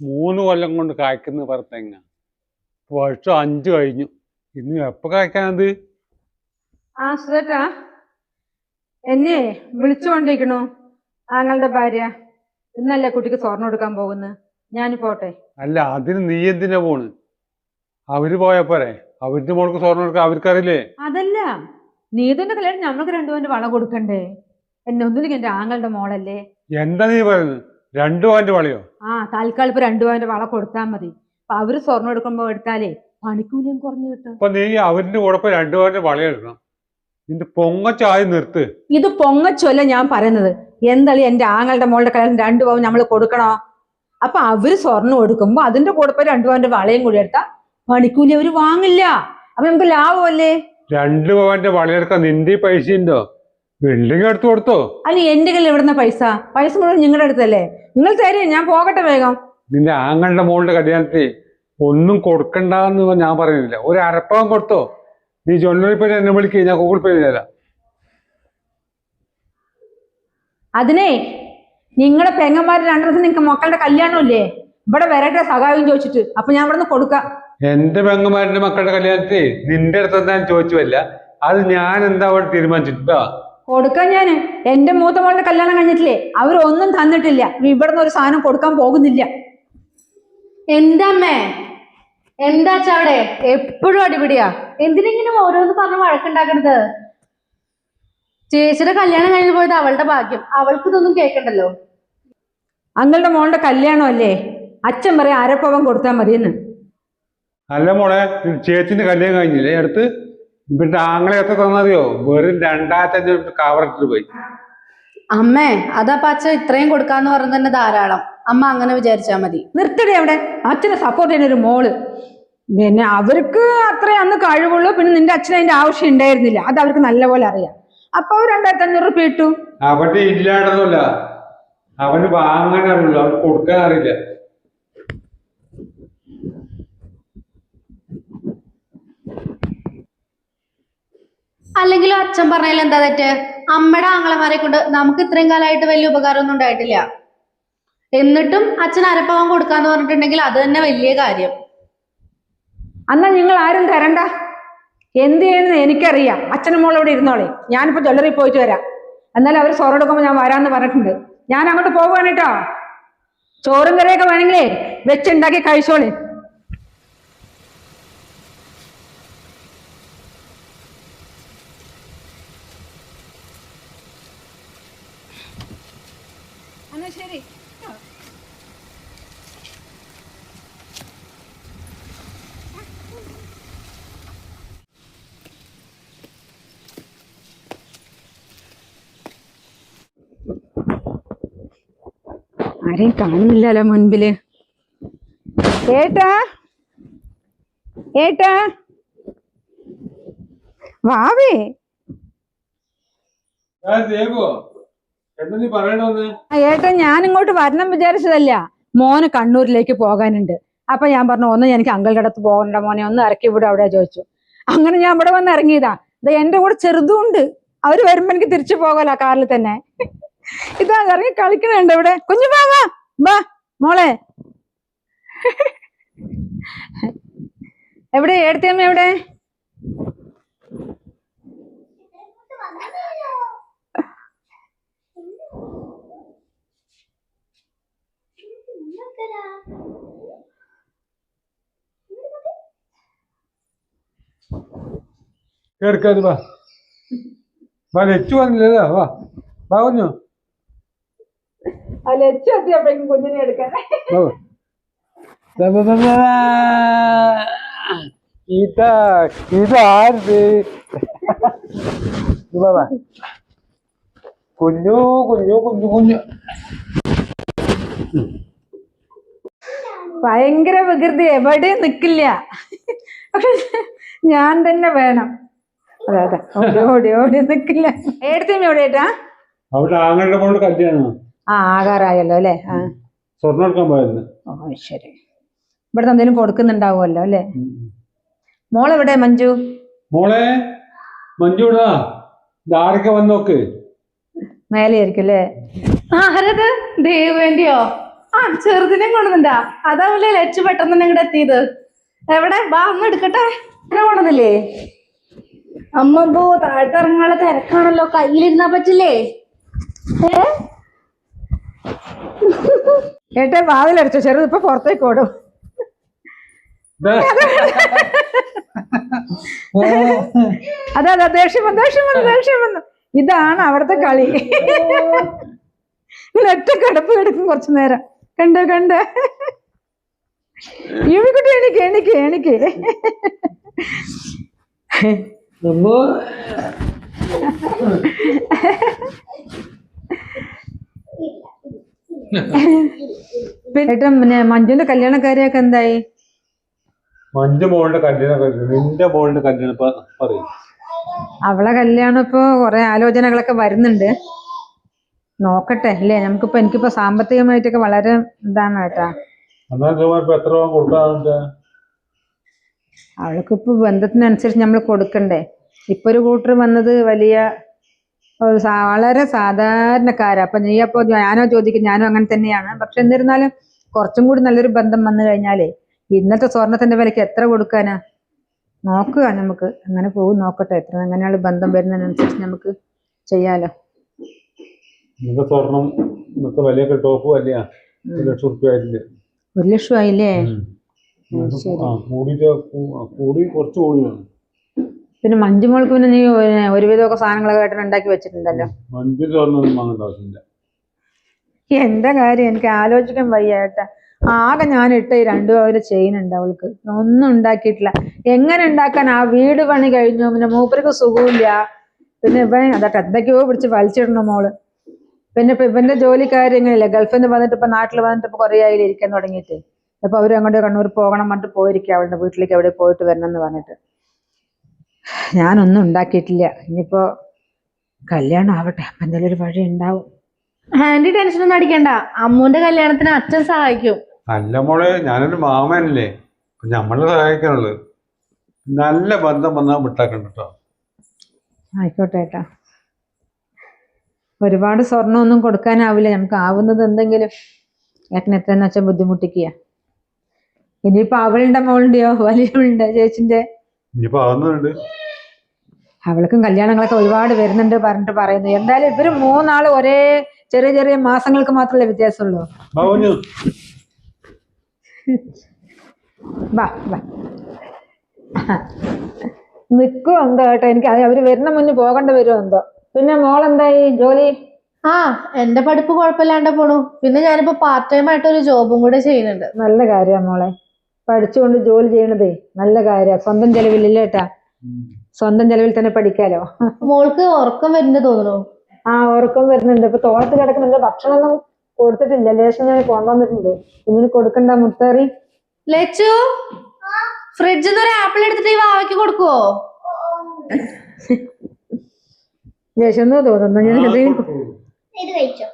മൂന്ന് കൊല്ലം കൊണ്ട് കായ്ക്കുന്ന പറത്തേങ്ങ വർഷം അഞ്ചു കഴിഞ്ഞു. ഇന്ന് എപ്പോ കായ്ക്കാനത്? ആ സുധേട്ടാ എന്നെ വിളിച്ചുകൊണ്ടിരിക്കണു ആങ്ങളുടെ ഭാര്യ. ഇന്നല്ലേ കുട്ടിക്ക് സ്വർണം എടുക്കാൻ പോകുന്നത് ഞാൻ പോട്ടെ. അല്ല അതിന് നീ എന്തിനാ പോണ്? അവർ പോയപ്പോരെ അവരുടെ മോൾക്ക് സ്വർണം എടുക്കാൻ അവർക്കറിയില്ലേ? അതല്ല നീതുന്റെ കല്യാണം ഞങ്ങൾക്ക് രണ്ടുപേരും വള കൊടുക്കണ്ടേ? എന്നെ ഒന്നില്ലെങ്കിൽ എന്റെ ആങ്ങളുടെ മോളല്ലേ? എന്താ നീ പറയുന്നത് രണ്ടു പോയിന്റ് വളയോ? ആ തൽക്കാലം ഇപ്പൊ പോയിന്റ് വള കൊടുത്താൽ മതി. അപ്പൊ അവർ സ്വർണം എടുക്കുമ്പോ എടുത്താലേ പണിക്കൂലിയും കുറഞ്ഞു കിട്ടും. അപ്പൊ നീ അവരിന്റെ കൂടെ പോയി രണ്ടു പോയിന്റ് വള എടുക്കണം. നിന്റെ പൊങ്ങച്ചായി നിർത്ത്. ഇത് പൊങ്ങച്ചൊല്ല ഞാൻ പറയുന്നത്. എന്താളി എന്റെ ആങ്ങളുടെ മോളുടെ കല്യാണം രണ്ടു പവൻ നമ്മൾ കൊടുക്കണോ? അപ്പൊ അവർ സ്വർണം കൊടുക്കുമ്പോ അതിന്റെ കൂടെ പോയി രണ്ടു പവന്റെ വളയും കൂടി എടുത്താ പണിക്കൂലി അവർ വാങ്ങില്ല. അപ്പൊ നമുക്ക് ലാഭമല്ലേ? രണ്ടു പവന്റെ വളയെടുക്കാൻ നിന്റെ പൈസ ഉണ്ടോ? ബിൽഡിംഗ് എടുത്തു കൊടുത്തോ? അല്ല എന്റെ കയ്യിൽ എവിടുന്ന പൈസ? പൈസ മുഴുവൻ നിങ്ങളുടെ അടുത്തല്ലേ? നിങ്ങൾ തരും ഞാൻ പോകട്ടെ വേഗം. നിന്റെ ആങ്ങളുടെ മോളുടെ കല്യാണത്തിൽ ഒന്നും കൊടുക്കണ്ടെന്ന് ഞാൻ പറയുന്നില്ല ഒരു അരപ്പവൻ കൊടുത്തോ? നീ ജ്വല്ലറി പേ എന്നെ വിളിക്കുക ഞാൻ ഗൂഗിൾ പേ ചെയ്തുതരാം അതിനെ നിങ്ങളുടെ പെങ്ങന്മാർ രണ്ടു നിങ്ങക്ക് നിങ്ങൾക്ക് മക്കളുടെ കല്യാണം ഇല്ലേ ഇവിടെ വരട്ടെ സഹായം ചോദിച്ചിട്ട്. അപ്പൊ ഞാൻ ഇവിടെ നിന്ന് കൊടുക്കാം. എന്റെ പെങ്ങന്മാരുടെ മക്കളുടെ കല്യാണത്തിൽ നിന്റെ അടുത്ത് എന്താ ചോദിച്ചുവല്ല. അത് ഞാൻ എന്താ അവിടെ തീരുമാനിച്ചിട്ടാ കൊടുക്കാൻ ഞാൻ എന്റെ മൂത്ത മോളുടെ കല്യാണം കഴിഞ്ഞിട്ടില്ലേ? അവരൊന്നും തന്നിട്ടില്ല. ഇവിടുന്ന് ഒരു സാധനം കൊടുക്കാൻ പോകുന്നില്ല. എന്താമ്മേ എന്താ അവിടെ എപ്പോഴും അടിപിടിയാ. എന്തിനെങ്കിലും ഓരോന്ന് പറഞ്ഞ് വഴക്കുണ്ടാക്കണത്? ചേച്ചിയുടെ കല്യാണം കഴിഞ്ഞു പോയത് അവളുടെ ഭാഗ്യം. അവൾക്ക് ഇതൊന്നും കേൾക്കണ്ടല്ലോ അങ്ങളുടെ മോളുടെ കല്യാണം അല്ലേ? അച്ഛൻ പറയാ അരപ്പവൻ കൊടുത്താൽ മതിയെന്ന്? അല്ല മോളെ ചേച്ചിന്റെ കല്യാണം കഴിഞ്ഞില്ലേ? അടുത്ത് ഇവരുടെ ആങ്ങളെ എത്ര തന്നറിയോ? വെറും രണ്ടായിരത്തി അഞ്ഞൂറ് കവറിട്ട് പോയി. അമ്മേ അതാ പച്ച ഇത്രയും കൊടുക്കാന്ന് പറഞ്ഞ തന്നെ ധാരാളം. അമ്മ അങ്ങനെ വിചാരിച്ചാ മതി. നിർത്തടി അവിടെ. അച്ഛനെ സപ്പോർട്ട് ചെയ്യുന്ന ഒരു മോൾ. പിന്നെ അവർക്ക് അത്രേ അന്ന് കഴിവുള്ളൂ. പിന്നെ നിന്റെ അച്ഛന് അതിന്റെ ആവശ്യം ഉണ്ടായിരുന്നില്ല. അത് അവർക്ക് നല്ലപോലെ അറിയാം. അപ്പൊ അവർ രണ്ടായിരത്തി അഞ്ഞൂറ് റുപ്യ ഇട്ടു. അവന്റെ ഇല്ലാണ്ടൊന്നുമില്ല. അവന് വാങ്ങാൻ അറിയില്ല അവന് കൊടുക്കാൻ അറിയില്ല അല്ലെങ്കിലും അച്ഛൻ പറഞ്ഞതിൽ എന്താ തെറ്റ്? അമ്മയുടെ ആങ്ങളമാരെ കൊണ്ട് നമുക്ക് ഇത്രയും കാലമായിട്ട് വലിയ ഉപകാരമൊന്നും ഉണ്ടായിട്ടില്ല. എന്നിട്ടും അച്ഛൻ അരപ്പവൻ കൊടുക്കാന്ന് പറഞ്ഞിട്ടുണ്ടെങ്കിൽ അത് തന്നെ വലിയ കാര്യം. അന്നാ നിങ്ങൾ ആരും തരണ്ട. എന്ത് ചെയ്യണമെന്ന് എനിക്കറിയാം. അച്ഛനും മോളോട് ഇരുന്നോളെ. ഞാനിപ്പോ ജ്വല്ലറി പോയിട്ട് വരാം. എന്നാലും അവർ എടുക്കുമ്പോൾ ഞാൻ വരാന്ന് പറഞ്ഞിട്ടുണ്ട്. ഞാൻ അങ്ങോട്ട് പോവുകയാണ് കേട്ടോ. ചോറും കറിയൊക്കെ വേണമെങ്കിലേ വെച്ചുണ്ടാക്കി കഴിച്ചോളേ. ശരി. ആരെയും കാണുന്നില്ലല്ലോ മുൻപിൽ. ഏട്ടാ? ഏട്ടാ? വാവേ. ദേവോ എന്താ നീ പറയണോന്ന് ഏട്ടാ ഞാൻ ഇങ്ങോട്ട് വരണം വിചാരിച്ചതല്ല. മോന് കണ്ണൂരിലേക്ക് പോകാനുണ്ട്. അപ്പൊ ഞാൻ പറഞ്ഞു ഒന്ന് എനിക്ക് അങ്കളുടെ അടുത്ത് പോകണ്ട മോനെ ഒന്ന് ഇറക്കി വിടും അവിടെ ചോദിച്ചു. അങ്ങനെ ഞാൻ ഇവിടെ വന്ന് ഇറങ്ങിയതാ. ഇത് എന്റെ കൂടെ ചെറുതും ഉണ്ട് അവർ വരുമ്പോ എനിക്ക് തിരിച്ചു പോകല കാറിൽ തന്നെ. ഇതാ ഇറങ്ങി കളിക്കണുണ്ട് ഇവിടെ. കുഞ്ഞു വാ വാ വാ മോളെ. എവിടെ ഏടത്തിയമ്മ എവിടെ? കേൾക്കാത് വാ. വാ ലെച്ചു വന്നില്ലല്ലോ വാ വാ. കുഞ്ഞു. അല്ല എത്തിയപ്പോഴേക്കും കുഞ്ഞിനെ എടുക്കാൻ. ഇതാ ഇതാരത്. കുഞ്ഞു കുഞ്ഞു കുഞ്ഞു കുഞ്ഞു. ഭയങ്കര വികൃതി. എവിടെ നിക്കില്ല. പക്ഷെ ഞാൻ തന്നെ വേണം. അതെ അതെ. ഓടി ഓടി ഓടി നിക്കില്ല. ഏടത്തിയും ഓടിയേട്ടാ അവിടെ ആങ്ങളുടെ മോളുടെ കല്യാണം? ആ ആകാറായല്ലോ അല്ലേ? ആ. സ്വർണം എടുക്കാൻ പോയിരുന്നു ഓ ശരി. ഇവിടെ എന്തെങ്കിലും കൊടുക്കുന്നുണ്ടാവുമല്ലോ അല്ലേ? മോളെവിടെ മഞ്ജു? മോളെ മഞ്ജുടാ ആരൊക്കെ വന്നോക്ക്? മേലെ ആയിരിക്കും അല്ലേ ആരത്? ദേവേന്റെയോ ആ ചെറുതിനെ കൊണ്ടുവന്നിട്ടാ അതാവൂലേ ലച്ചു പെട്ടെന്ന് തന്നെ ഇങ്ങോട്ട് എത്തിയത്. എവിടെ? വാ ഒന്ന് എടുക്കട്ടെ. ഇങ്ങനെ കൊണ്ടുവന്നില്ലേ? അമ്മ പോ താഴത്തെ ഇറങ്ങാനുള്ള തിരക്കാണല്ലോ. കയ്യിലിരുന്നാ പറ്റില്ലേ? ഏ? ഏട്ടാ വാതിലടിച്ചോ ചെറുത് ഇപ്പൊ പുറത്തേക്ക് ഓടും. അതെ അതെ ദേഷ്യം വന്നു ദേഷ്യം വന്നു ദേഷ്യം വന്നു. ഇതാണ് അവിടുത്തെ കളി. ഇങ്ങനെ ഒറ്റ കിടപ്പ് കിടക്കും കുറച്ചു നേരം. കണ്ട് കണ്ട്? യുവിക്കുട്ടി എണിക്ക് എണിക്ക് എണിക്ക്. ഏട്ടാ പിന്നെ മഞ്ജുവിന്റെ കല്യാണക്കാരിയൊക്കെ എന്തായി? മഞ്ജു മോളുടെ കല്യാണം നിന്റെ മോളുടെ കല്യാണം പറയും. അവളെ കല്യാണം ഇപ്പൊ കൊറേ ആലോചനകളൊക്കെ വരുന്നുണ്ട്. നോക്കട്ടെ അല്ലേ? നമുക്കിപ്പോ എനിക്കിപ്പോ സാമ്പത്തികമായിട്ടൊക്കെ വളരെ ഇതാണ് കേട്ടാ. അവൾക്കിപ്പോ ബന്ധത്തിനനുസരിച്ച് നമ്മൾ കൊടുക്കണ്ടേ? ഇപ്പൊ ഒരു കൂട്ടർ വന്നത് വലിയ വളരെ സാധാരണക്കാരാ. അപ്പൊ നീ അപ്പൊ ഞാനോ ചോദിക്കും ഞാനും അങ്ങനെ തന്നെയാണ്. പക്ഷെ എന്നിരുന്നാലും കുറച്ചും കൂടി നല്ലൊരു ബന്ധം വന്നു കഴിഞ്ഞാലേ ഇന്നത്തെ സ്വർണത്തിന്റെ വിലക്ക് എത്ര കൊടുക്കാനാ? നോക്കുക നമുക്ക്. അങ്ങനെ പോകും നോക്കട്ടെ. എത്ര എങ്ങനെയാണ് ബന്ധം വരുന്നതിനനുസരിച്ച് നമുക്ക് ചെയ്യാലോ. ഇന്നത്തെ സ്വർണം ഇന്നത്തെ വലിയ ടോപ്പ് വലിയ. ഒരു ലക്ഷം റുപ്യ ആയില്ലേ ഒരു ലക്ഷം ആയില്ലേ. ആ കൂടിയിട്ട് കൂടി കുറച്ച് കൂടിയാണ് പിന്നെ മഞ്ജുമോൾക്ക് പിന്നെ നീ ഒരു- ഒരുവിധമൊക്കെ സാധനങ്ങളൊക്കെ ഏട്ടൻ ഉണ്ടാക്കി വെച്ചിട്ടുണ്ടല്ലോ. മഞ്ജു സ്വർണം ഒന്നും വാങ്ങേണ്ട ആവശ്യമില്ല. എന്റെ കാര്യം? എനിക്ക് ആലോചിക്കാൻ വയ്യ ഏട്ടാ. ആകെ ഞാൻ ഇട്ട ഈ രണ്ടു പവര് ചെയിൻ ഉണ്ട് അവൾക്ക്. ഒന്നും ഉണ്ടാക്കിയിട്ടില്ല. എങ്ങനെ ഉണ്ടാക്കാൻ? ആ വീട് പണി കഴിഞ്ഞു. പിന്നെ മൂപ്പർക്ക് സുഖമില്ല പിന്നെ ഇവൻ അതൊക്കെ എന്തൊക്കെയോ പിടിച്ച് വലിച്ചിടണം മോൾ. പിന്നെ ഇപ്പൊ ഇവന്റെ ജോലി കാര്യങ്ങളില്ലേ? ഗൾഫിൽ നിന്ന് വന്നിട്ട് ഇപ്പൊ നാട്ടിൽ വന്നിട്ട് ഇപ്പൊ കുറേ ആയില്ല ഇരിക്കാൻ തുടങ്ങിയിട്ട്. അപ്പൊ അവർ അങ്ങോട്ട് കണ്ണൂർ പോകണം പറഞ്ഞിട്ട് പോയിരിക്കുക അവളുടെ വീട്ടിലേക്ക് എവിടെ പോയിട്ട് വരണം എന്ന് പറഞ്ഞിട്ട്. ഞാനൊന്നും ഉണ്ടാക്കിയിട്ടില്ല. ഇനിയിപ്പോ കല്യാണം ആവട്ടെ. അപ്പൊ എന്തെങ്കിലും ഒരു വഴി ഉണ്ടാവും. ആന്റി ടെൻഷൻ ഒന്നും അടിക്കണ്ട. അമ്മൂന്റെ കല്യാണത്തിന് അച്ഛൻ സഹായിക്കും. അല്ല മോളെ ഞാനൊരു മാമനല്ലേ. നമ്മളെ സഹായിക്കാനുള്ളത്. നല്ല ബന്ധം വന്നാൽ വിട്ടാക്കണ്ട കേട്ടോ ആയിക്കോട്ടെ ഏട്ടാ. ഒരുപാട് സ്വർണമൊന്നും കൊടുക്കാനാവില്ല. നമുക്ക് ആവുന്നത് എന്തെങ്കിലും? ഏട്ടൻ എത്രയെന്ന് വെച്ചാൽ ബുദ്ധിമുട്ടിക്കുക. ഇനിയിപ്പോ അവളുടെ മോളുടെയോ വലിയവളുടെ ചേച്ചിന്റെ? അവൾക്കും കല്യാണങ്ങളൊക്കെ ഒരുപാട് വരുന്നുണ്ട് പറഞ്ഞിട്ട് പറയുന്നു. എന്തായാലും ഇവർ മൂന്നാൾ ഒരേ ചെറിയ ചെറിയ മാസങ്ങൾക്ക് മാത്രമല്ലേ വ്യത്യാസമുള്ളൂ? ബാബുഞ്ഞു വാ വാ. നിൽക്കും എന്തോ കേട്ടോ എനിക്ക് അവർ വരുന്ന മുന്നേ പോകേണ്ടി വരുമോ എന്തോ? പിന്നെ മോൾ എന്തായി ജോലി? ആ എന്റെ പഠിപ്പ് കുഴപ്പമില്ലാണ്ട് പോണു. പിന്നെ ഞാനിപ്പോ പാർട്ട് ടൈം ആയിട്ട് ഒരു ജോബും കൂടെ ചെയ്യുന്നുണ്ട്. നല്ല കാര്യമാണ് മോളെ. പഠിച്ചുകൊണ്ട് ജോലി ചെയ്യണതേ നല്ല കാര്യ. സ്വന്തം ചെലവിലില്ല ഇല്ലേട്ടാ സ്വന്തം ചെലവിൽ തന്നെ പഠിക്കാലോ. മോൾക്ക് ഉറക്കം വരുന്നുണ്ട് തോന്നുന്നു. ആ ഉറക്കം വരുന്നുണ്ട്. ഇപ്പൊ തോളത്ത് കിടക്കുന്നുണ്ട്. ഭക്ഷണം കൊടുത്തിട്ടില്ല. ലേശം ഞാൻ കൊണ്ടുവന്നിട്ടുണ്ട്. ഇങ്ങനെ കൊടുക്കണ്ട മുത്തേറി. ലച്ചു ഫ്രിഡ്ജിൽ നിന്ന് ഒരു ആപ്പിൾ എടുത്തിട്ട് ഈ വാവയ്ക്ക് കൊടുക്കുവോ? വിശന്നു തോന്നുന്നു. ഞാൻ ഇത് കഴിച്ചോ?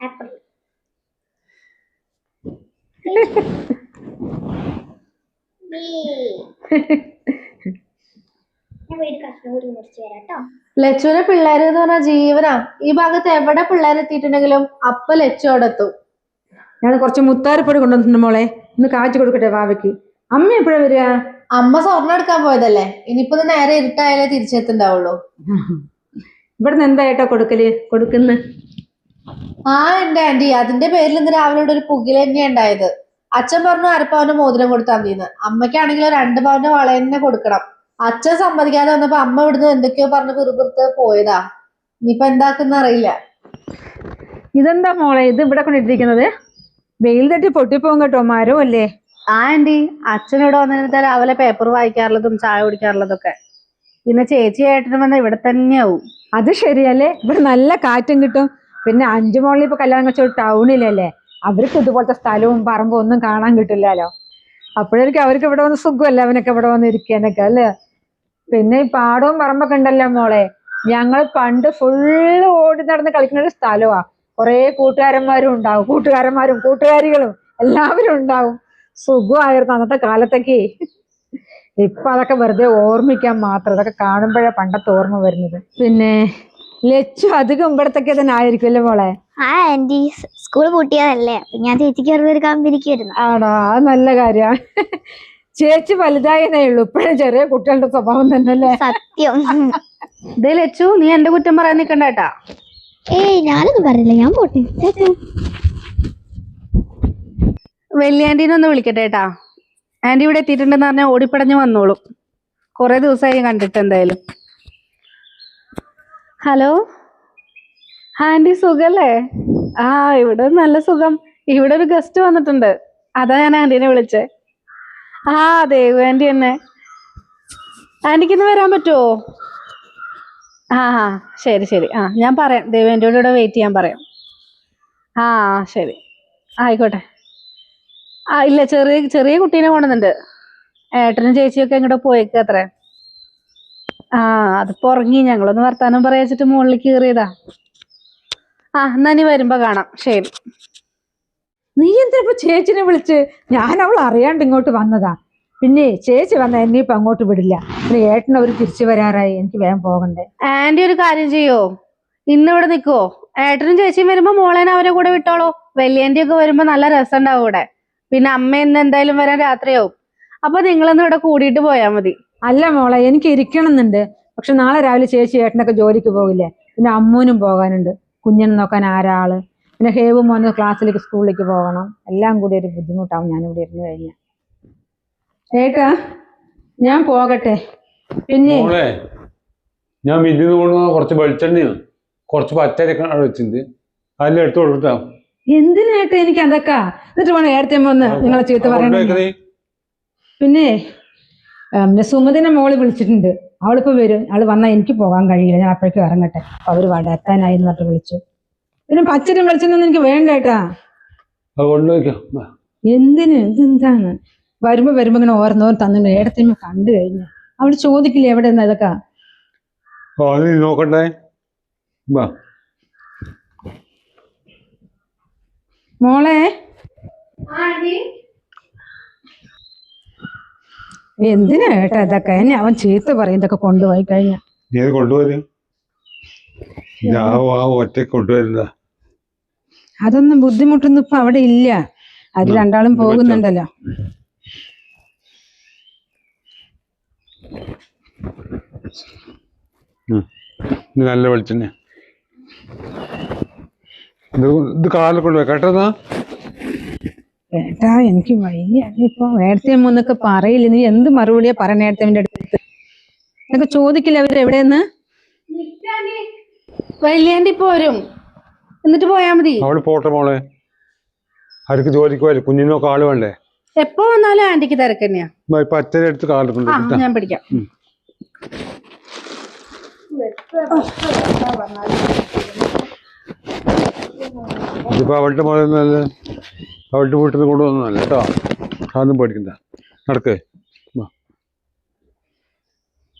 ആപ്പിൾ. കേട്ടോ. പിള്ളേര് എന്ന് പറഞ്ഞാൽ ജീവനാ. ഈ ഭാഗത്ത് എവിടെ പിള്ളേർ എത്തിയിട്ടുണ്ടെങ്കിലും അപ്പ ലച്ചു അവിടെ ഞാൻ കുറച്ച് മുത്താരിപ്പൊടി കൊണ്ടുവന്നിട്ടുണ്ട് മോളെ. ഒന്ന് കാച്ചു കൊടുക്കട്ടെ വാവയ്ക്ക്. അമ്മ എപ്പോഴാ വരിക? അമ്മ സ്വർണം എടുക്കാൻ പോയതല്ലേ? ഇനിയിപ്പോ നേരെ ഇരുട്ടായാലേ തിരിച്ചെത്തുണ്ടാവുള്ളൂ. ഇവിടുന്ന് എന്താ ഏട്ടാ കൊടുക്കൽ? കൊടുക്കുന്ന? ആ എന്റെ ആന്റി അതിന്റെ പേരിൽ ഇന്ന് രാവിലെ ഇവിടെ ഒരു പുകിൽ തന്നെയാ ഉണ്ടായത്. അച്ഛൻ പറഞ്ഞു അരപ്പവന്റെ മോതിരം കൊടുത്താൽ മതിയെന്ന്. അമ്മയ്ക്കാണെങ്കിൽ രണ്ട് പവന്റെ വള തന്നെ കൊടുക്കണം. അച്ഛൻ സമ്മതിക്കാതെ വന്നപ്പോ അമ്മ ഇവിടുന്ന് എന്തൊക്കെയോ പറഞ്ഞ് പിറുപിറുത്ത് പോയതാ. ഇനിയിപ്പൊ എന്താക്കുന്ന അറിയില്ല. ഇതെന്താ മോളെ? ഇത് ഇവിടെ കൊണ്ടിട്ടിരിക്കുന്നത്? വെയിൽ തട്ടി പൊട്ടിപ്പോകും കേട്ടോ മരവും അല്ലേ? ആ ആന്റി അച്ഛൻ ഇവിടെ വന്നിരുന്നിട്ട് രാവിലെ പേപ്പർ വായിക്കാറുള്ളതും ചായ കുടിക്കാറുള്ളതൊക്കെ. പിന്നെ ചേച്ചി ഏട്ടനും വന്ന ഇവിടെ തന്നെയാവും. അത് ശരിയല്ലേ? ഇവിടെ നല്ല കാറ്റും കിട്ടും. പിന്നെ അഞ്ചു മോളിൽ ഇപ്പൊ കല്യാണം കഴിച്ച ഒരു ടൗണിലല്ലേ അവർക്ക് ഇതുപോലത്തെ സ്ഥലവും പറമ്പും ഒന്നും കാണാൻ കിട്ടില്ലല്ലോ. അപ്പോഴേക്കും അവർക്ക് ഇവിടെ വന്ന് സുഖമല്ലേ? അവനൊക്കെ ഇവിടെ വന്ന് ഇരിക്കാനൊക്കെ അല്ലേ? പിന്നെ ഈ പാടവും പറമ്പൊക്കെ ഉണ്ടല്ലോ മോളെ. ഞങ്ങൾ പണ്ട് ഫുള്ള് ഓടി നടന്ന് കളിക്കുന്ന ഒരു സ്ഥലമാ കുറേ കൂട്ടുകാരന്മാരും ഉണ്ടാവും. കൂട്ടുകാരന്മാരും കൂട്ടുകാരികളും എല്ലാവരും ഉണ്ടാവും. സുഖമായിരുന്നു അന്നത്തെ കാലത്തൊക്കെ. ഇപ്പൊ അതൊക്കെ വെറുതെ ഓർമ്മിക്കാൻ മാത്രം. അതൊക്കെ കാണുമ്പോഴേ പണ്ടത്തെ ഓർമ്മ വരുന്നത്. പിന്നെ ലച്ചു അധികം ഇവിടത്തൊക്കെ തന്നെ ആയിരിക്കും അല്ലേ മോളെ? ആ ആന്റി. സ്കൂൾ പൂട്ടിയതല്ലേ. ഞാൻ ചേച്ചിക്ക് വെറുതെ ഒരു കമ്പനിക്ക് വരുന്നു ആടാ അത് നല്ല കാര്യമാണ് ചേച്ചി വലുതായെന്നേ ഉള്ളൂ. ഇപ്പഴും ചെറിയ കുട്ടികളുടെ സ്വഭാവം തന്നെ അല്ലേ സത്യം. ഇതേ ലച്ചു നീ എന്റെ കുറ്റം പറയാൻ നിക്കണ്ട കേട്ടാ. ഏയ് ഞാനൊന്നും പറയില്ല ഞാൻ പോട്ടെ. വലിയ ആന്റീനെ ഒന്ന് വിളിക്കട്ടെ കേട്ടാ. ആന്റി ഇവിടെ എത്തിയിട്ടുണ്ടെന്ന് പറഞ്ഞാൽ ഓടിപ്പടഞ്ഞ് വന്നോളും. കുറെ ദിവസമായി കണ്ടിട്ട് എന്തായാലും. ഹലോ? ആന്റി സുഖല്ലേ? ആ ഇവിടെ നല്ല സുഖം. ഇവിടെ ഒരു ഗസ്റ്റ് വന്നിട്ടുണ്ട്. അതാ ഞാൻ ആന്റീനെ വിളിച്ചേ. ആ ദേവു ആന്റി തന്നെ. ആന്റിക്ക് ഇന്ന് വരാൻ പറ്റുമോ ആ ആ ശരി ശരി. ആ ഞാൻ പറയാം. ദേവേന്റെ കൂടെ വെയിറ്റ് ചെയ്യാൻ പറയാം. ആ ശരി. ആയിക്കോട്ടെ. ആ ഇല്ല ചെറിയ ചെറിയ കുട്ടീനെ കൊണ്ടുവന്നുണ്ട് ഏട്ടനും ചേച്ചിയൊക്കെ ഇങ്ങോട്ട് പോയേക്ക അത്രേ. ആ അതിപ്പോ ഉറങ്ങി. ഞങ്ങളൊന്ന് വർത്താനം പറയാച്ചിട്ട് മുകളിൽ കീറിയതാ ആ എന്നാ നീ വരുമ്പോ കാണാം. ശരി. നീ എന്താ ഇപ്പൊ ചേച്ചിനെ വിളിച്ച്? ഞാൻ അവൾ അറിയാണ്ട് ഇങ്ങോട്ട് വന്നതാ. പിന്നെ ചേച്ചി വന്ന എന്നെ ഇപ്പൊ അങ്ങോട്ട് വിടില്ല. പിന്നെ ഏട്ടൻ അവർ തിരിച്ചു വരാറായി. എനിക്ക് വേഗം പോകണ്ടേ. ആന്റി ഒരു കാര്യം ചെയ്യോ? ഇന്ന് ഇവിടെ നിൽക്കുവോ ഏട്ടനും ചേച്ചിയും വരുമ്പോ മോളേനെ അവരെ കൂടെ വിട്ടോളൂ. വലിയന്റെ ഒക്കെ വരുമ്പോ നല്ല രസം ഉണ്ടാവും ഇവിടെ. പിന്നെ അമ്മ ഇന്ന് എന്തായാലും വരാൻ രാത്രിയാവും. അപ്പൊ നിങ്ങളൊന്നും ഇവിടെ കൂടിയിട്ട് പോയാൽ മതി. അല്ല മോളെ എനിക്ക് ഇരിക്കണം എന്നുണ്ട് പക്ഷെ നാളെ രാവിലെ ചേച്ചി ഏട്ടനൊക്കെ ജോലിക്ക് പോകില്ലേ? പിന്നെ അമ്മൂനും പോകാനുണ്ട്. കുഞ്ഞിനെ നോക്കാൻ ആരാൾ പിന്നെ ഹേവും മോനെ ക്ലാസ്സിലേക്ക് സ്കൂളിലേക്ക് പോകണം. എല്ലാം കൂടി ഒരു ബുദ്ധിമുട്ടാവും ഞാനിവിടെ ഇരുന്ന് കഴിഞ്ഞാൽ ഏട്ടാ ഞാൻ പോകട്ടെ. പിന്നെ മോളെ ഞാൻ മില്ലിന്ന് കൊണ്ടുവന്ന കുറച്ച് വെളിച്ചെണ്ണയാണ് കുറച്ച് പച്ചരി അവിടെ വെച്ചിട്ടുണ്ട്. അതിൽ എടുത്തു കൊടുത്താ എന്തിനായിട്ട് എനിക്ക് അതൊക്കെ? എന്നിട്ട് വേണം ഏടത്തേമ്മ ഒന്ന് നിങ്ങളെ ചീത്ത പറയണേ പിന്നെ പിന്നെ സുമതിനെ മോൾ വിളിച്ചിട്ടുണ്ട്. അവളിപ്പോ വരും. അവൾ വന്നാൽ എനിക്ക് പോകാൻ കഴിയില്ല. ഞാൻ അപ്പോഴേക്കും ഇറങ്ങട്ടെ. അപ്പൊ അവർ വേണ്ട എത്താനായി എന്ന് പറഞ്ഞിട്ട് വിളിച്ചു. പിന്നെ പച്ചരും വിളിച്ചൊന്നും എനിക്ക് വേണ്ട കേട്ടാ. അത് കൊണ്ടുപോയിക്കാം. വാ. എന്തിന്? ഇതെന്താണ്? വരുമ്പോ വരുമ്പോ ഇങ്ങനെ ഓരോന്നോരം തന്നിട്ട് ഏടത്തേമ്മ കണ്ടു കഴിഞ്ഞു. അവൾ ചോദിക്കില്ലേ എവിടെ നിന്ന് ഇതൊക്കെ ഓ അത് നീ നോക്കണ്ടേ വാ മോളെ? എന്തിനാ ഏട്ടാ ഇതൊക്കെ? എന്നെ അവൻ ചീത്ത പറയും ഇതൊക്കെ കൊണ്ടുപോയി കഴിഞ്ഞ. നീ കൊണ്ടുവരും ഒറ്റയ്ക്ക് അതൊന്നും ബുദ്ധിമുട്ടൊന്നും ഇപ്പൊ അവിടെ ഇല്ല. അത് രണ്ടാളും പോകുന്നുണ്ടല്ലോ. നല്ല വെളിച്ചെണ്ണ ഇത് കാലിൽ കേട്ടോന്നാ ഏട്ടാ എനിക്ക് വയ്യ. ഇപ്പൊ നേരത്തെ ഒന്നൊക്കെ പറയില്ല. നീ എന്ത് മറുപടിയാ പറ നേരത്തെ അടുത്ത്? എന്നൊക്കെ ചോദിക്കില്ല അവർ എവിടെയെന്ന്? വലിയാന്റി പോരും എന്നിട്ട് പോയാ മതി. അവൾ പോട്ടെ മോളെ. അവർക്ക് ജോലിക്ക് പോയാലും? കുഞ്ഞിനൊക്കെ ആൾ വേണ്ടേ? എപ്പോ വന്നാലും ആന്റിക്ക് തിരക്ക് തന്നെയാ. ഇപ്പൊ അച്ഛനെ എടുത്ത് കൊണ്ടുപോയി ഞാൻ പിടിക്കാം. ഇതിപ്പോ അവളുടെ മോനെ നല്ല അവളുടെ വീട്ടിൽ നിന്ന് കൊണ്ടുവന്നതല്ല കേട്ടോ. അതൊന്നും പേടിക്കണ്ട. നടക്ക്.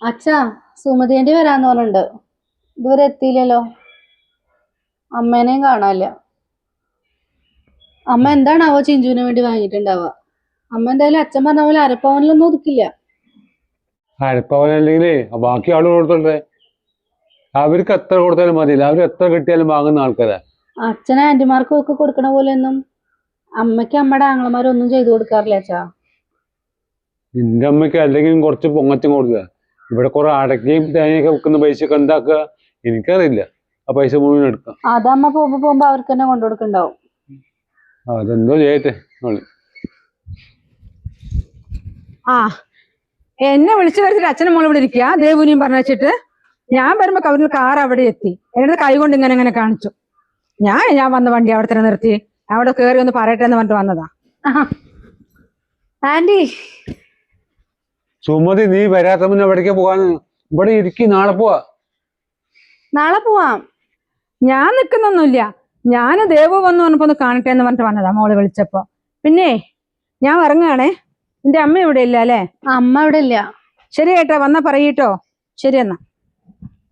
അച്ഛാ സുമതിയേണ്ടി വരാന്ന് പറഞ്ഞിട്ടുണ്ട്. ഇതുവരെ എത്തിയില്ലല്ലോ. അമ്മേനെയും കാണാനില്ല. അമ്മ എന്താണാവോ ചിഞ്ചുവിന് വേണ്ടി വാങ്ങിയിട്ടുണ്ടാവുക. അമ്മ എന്തായാലും അച്ഛൻ പറഞ്ഞ പോലെ അരപ്പവനിലൊന്നും ഒതുക്കില്ല. അരപ്പവനല്ലെങ്കിലേ ബാക്കി ആളുകൾ കൊടുത്തോട്ടെ അവർക്ക് എത്ര കൊടുത്താലും മതിയില്ല. അവർ എത്ര കിട്ടിയാലും വാങ്ങുന്ന ആൾക്കാരാ. അച്ഛൻ ആന്റിമാർക്കും ഒക്കെ കൊടുക്കണ പോലെ ഒന്നും അമ്മയ്ക്ക് അമ്മയുടെ ആങ്ങളമാരൊന്നും ചെയ്തു കൊടുക്കാറില്ല അച്ഛാ. നിന്റെ അമ്മയ്ക്ക് അല്ലെങ്കിലും കുറച്ച് പൊങ്ങച്ചം കൊടുക്കുക ഇവിടെ കുറെ അടക്കയും തേങ്ങയൊക്കെ വെക്കുന്ന പൈസ ഒക്കെ എന്താക്കുക? എനിക്കറിയില്ല. ആ പൈസ മുഴുവൻ എടുക്കാം. അതമ്മ പോകുമ്പോ പോകുമ്പോ അവർക്ക് തന്നെ കൊണ്ടു കൊടുക്കണ്ടാവും. അതെന്തോ ചെയ്യട്ടെ. അവൾ ആ എന്നെ വിളിച്ചു വരുത്തിട്ട് അച്ഛനും മോളും ഇവിടെ ഇരിക്കുക. ദേവുനിയും പറഞ്ഞു വെച്ചിട്ട് ഞാൻ വരുമ്പോ അവരുടെ കാർ അവിടെ എത്തി. എന്നിട്ട് കൈ കൊണ്ട് ഇങ്ങനെ ഇങ്ങനെ കാണിച്ചു. ഞാൻ ഞാൻ വന്ന വണ്ടി അവിടെ തന്നെ നിർത്തി. അവിടെ കയറി ഒന്ന് പറയട്ടെ എന്ന് പറഞ്ഞിട്ട് വന്നതാ. ആന്റി. സുമതി നീ വരാത്ത മുന്നേ എവിടേക്ക് പോവാന്ന് ഇവിടെ ഇരിക്കി നാളെ പോവാ. നാളെ പോവാം. ഞാൻ നിക്കുന്നൊന്നുമില്ല. ഞാൻ ദേവു വന്നു പറഞ്ഞപ്പോ ഒന്ന് കാണട്ടെ എന്ന് പറഞ്ഞിട്ട് വന്നതാ മോൾ വിളിച്ചപ്പോ. പിന്നെ ഞാൻ ഇറങ്ങുകയാണേ എന്റെ അമ്മ ഇവിടെ ഇല്ല അല്ലേ? അമ്മ ഇവിടെ ഇല്ല. ശരി ഏട്ടാ വന്നാ പറയട്ടോ. ശരി എന്നാ.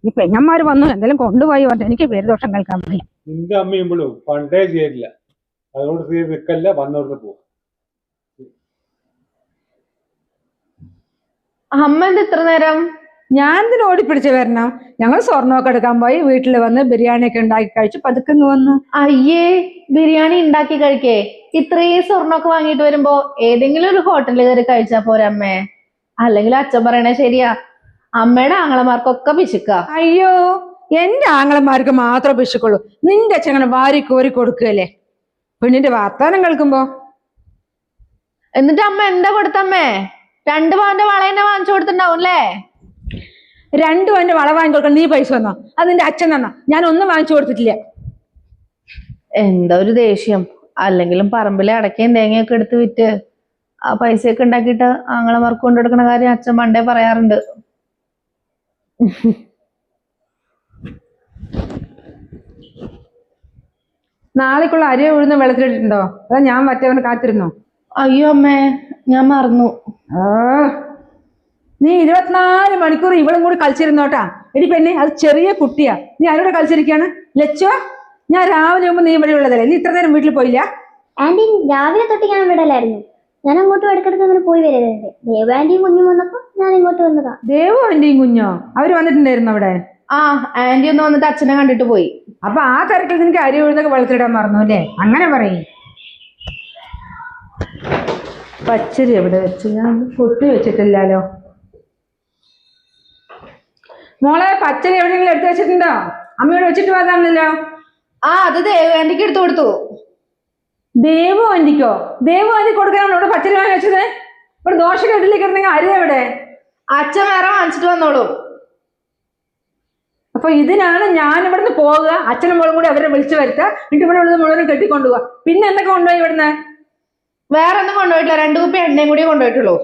ഈ പെങ്ങന്മാര് വന്നു എന്തെങ്കിലും കൊണ്ടുപോയി പറഞ്ഞു എനിക്ക് പേര് ദോഷം കേൾക്കാൻ വയ്യ. നിന്റെ അമ്മയും ഇവളും പണ്ടേ ചെയ്തില്ല. അതുകൊണ്ട് തീരെ നിൽക്കല്ല വന്നോട് പോകും അമ്മ എന്താ ഇത്ര നേരം? ഞാൻ എന്തിനു ഓടിപ്പിടിച്ച് വരണം? ഞങ്ങൾ സ്വർണമൊക്കെ എടുക്കാൻ പോയി വീട്ടിൽ വന്ന് ബിരിയാണി ഒക്കെ ഉണ്ടാക്കി കഴിച്ചു പതുക്കെ ഇങ്ങ് വന്നു. അയ്യേ ബിരിയാണി ഉണ്ടാക്കി കഴിക്കേ. ഇത്രയും സ്വർണമൊക്കെ വാങ്ങിയിട്ട് വരുമ്പോ ഏതെങ്കിലും ഒരു ഹോട്ടലിൽ കയറി കഴിച്ചാ പോരെ അമ്മേ? അല്ലെങ്കിൽ അച്ഛൻ പറയണേ ശരിയാ. അമ്മയുടെ ആങ്ങളമാർക്കൊക്കെ പിശുക്ക അയ്യോ എന്റെ ആങ്ങളന്മാർക്ക് മാത്രം പിശുക്കുള്ളൂ നിന്റെ അച്ഛൻ അങ്ങനെ വാരി കോരി കൊടുക്കുകയല്ലേ? പെണ്ണിന്റെ വാർത്താനം കേൾക്കുമ്പോ? എന്നിട്ട് അമ്മ എന്താ കൊടുത്തമ്മേ? രണ്ടു പവന്റെ വള തന്നെ വാങ്ങിച്ചു കൊടുത്തിട്ടുണ്ടാവും അല്ലേ? പവന്റെ വള വാങ്ങി കൊടുക്കണം നീ പൈസ വന്നോ അത് നിന്റെ അച്ഛൻ തന്നോ? ഞാൻ ഒന്നും വാങ്ങിച്ചു കൊടുത്തിട്ടില്ല. എന്താ ഒരു ദേഷ്യം? അല്ലെങ്കിലും പറമ്പിലെ അടക്കയും തേങ്ങയൊക്കെ എടുത്ത് വിറ്റ് ആ പൈസയൊക്കെ ഉണ്ടാക്കിയിട്ട് ആങ്ങളമാർക്ക് കൊണ്ടുകൊടുക്കണ കാര്യം അച്ഛൻ പണ്ടേ പറയാറുണ്ട്. നാളേക്കുള്ള അരി ഉഴുന്ന വെള്ളത്തിലിട്ടിട്ടുണ്ടോ? അതാ ഞാൻ മറ്റവന് കാത്തിരുന്നോ. അയ്യോ അമ്മേ ഞാൻ മറന്നു. ആ നീ ഇരുപത്തിനാല് മണിക്കൂർ ഇവളും കൂടി കളിച്ചിരുന്നോട്ടാ എടി പെണ്ണെ അത് ചെറിയ കുട്ടിയാ. നീ ആരോടെ കളിച്ചിരിക്കാണ്? ലച്ചോ ഞാൻ രാവിലെ മുമ്പ് നീ ഇവിടെ ഉള്ളതല്ലേ? നീ ഇത്ര നേരം വീട്ടിൽ പോയില്ല? ആന്റി രാവിലെ തൊട്ട് ഞാൻ വിടലായിരുന്നു ഞാൻ അങ്ങോട്ടും ഇടക്കിടക്ക് അങ്ങനെ പോയി വരരുത് ദേവ് ആന്റിയും കുഞ്ഞും വന്നപ്പോ ഞാൻ ഇങ്ങോട്ട് വന്നതാ. ദേവോ ആന്റിയും കുഞ്ഞോ? അവർ വന്നിട്ടുണ്ടായിരുന്നു അവിടെ? ആ ആന്റി ഒന്ന് വന്നിട്ട് അച്ഛനെ കണ്ടിട്ട് പോയി. അപ്പൊ ആ തിരക്കിൽ നിനക്ക് അരി ഉഴുന്നൊക്കെ വെള്ളത്തിലിടാൻ മറന്നു അല്ലേ? അങ്ങനെ പറയും. പച്ചരി എവിടെ വെച്ച്? ഞാൻ പൊട്ടി വെച്ചിട്ടില്ലല്ലോ. മോളെ പച്ചരി എവിടെയെങ്കിലും എടുത്തു വെച്ചിട്ടുണ്ടോ? അമ്മയോട് വെച്ചിട്ട് പോകാതാണല്ലോ ആ അത് ദേവ ആന്റിക്ക് എടുത്തു കൊടുത്തു. ദേവു ആന്റിക്കോ? ദേവു ആന്റി കൊടുക്കാനാണ് ഇവിടെ പച്ചരി വാങ്ങി വെച്ചത്? ഇവിടെ ദോശ കെട്ടിലേക്ക് ഇരുന്നെങ്കിൽ അരി എവിടെ? അച്ഛൻ വേറെ വാങ്ങിച്ചിട്ട് വന്നോളൂ. അപ്പൊ ഇതിനാണ് ഞാൻ ഇവിടുന്ന് പോവുക അച്ഛനും മോളും കൂടി അവരെ വിളിച്ചു വരുത്തുക. എന്നിട്ട് ഇവിടെ ഉള്ളത് മുഴുവനും കെട്ടിക്കൊണ്ടുപോവുക. പിന്നെ എന്തൊക്കെ കൊണ്ടുപോയി ഇവിടുന്ന്? വേറെ ഒന്നും കൊണ്ടുപോയിട്ടില്ല. രണ്ടു കുപ്പി എണ്ണയും കൂടി കൊണ്ടുപോയിട്ടുള്ളൂ.